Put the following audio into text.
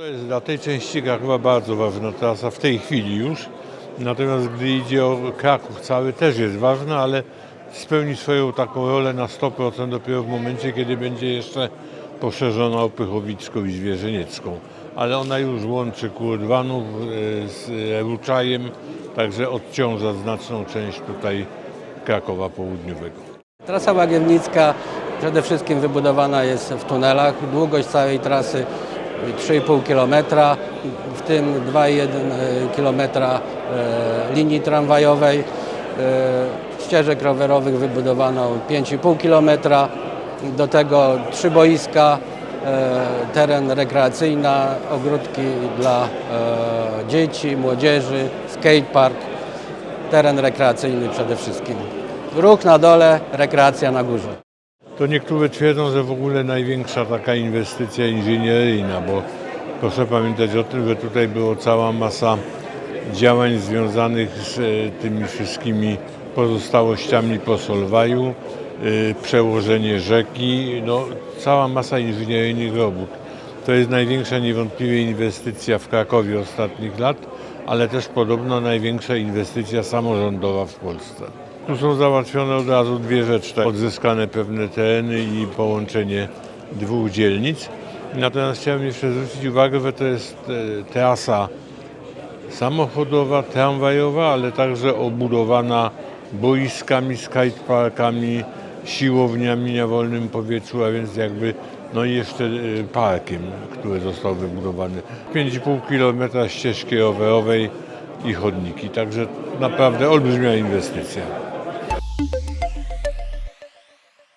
To jest dla tej części Krakowa bardzo ważna trasa w tej chwili już. Natomiast gdy idzie o Kraków cały też jest ważna, ale spełni swoją taką rolę na 100% dopiero w momencie, kiedy będzie jeszcze poszerzona o Pychowicką i Zwierzyniecką. Ale ona już łączy Kurdwanów e, z Ruczajem, także odciąża znaczną część tutaj Krakowa Południowego. Trasa Łagiewnicka przede wszystkim wybudowana jest w tunelach. Długość całej trasy 3,5 km, w tym 2,1 km linii tramwajowej. E, Ścieżek rowerowych wybudowano 5,5 km. Do tego trzy boiska, e, teren rekreacyjny, ogródki dla e, dzieci, młodzieży, skatepark teren rekreacyjny przede wszystkim. Ruch na dole, rekreacja na górze. To niektórzy twierdzą, że w ogóle największa taka inwestycja inżynieryjna, bo proszę pamiętać o tym, że tutaj była cała masa działań związanych z e, tymi wszystkimi pozostałościami po Solwaju, e, przełożenie rzeki, no, cała masa inżynieryjnych robót. To jest największa niewątpliwie inwestycja w Krakowie ostatnich lat, ale też podobno największa inwestycja samorządowa w Polsce. Tu są załatwione od razu dwie rzeczy, tak, odzyskane pewne tereny i połączenie dwóch dzielnic. Natomiast chciałem jeszcze zwrócić uwagę, że to jest e, trasa samochodowa, tramwajowa, ale także obudowana boiskami, skateparkami, siłowniami na wolnym powietrzu, a więc jakby no i jeszcze e, parkiem, który został wybudowany. 5,5 km ścieżki rowerowej i chodniki, także naprawdę olbrzymia inwestycja.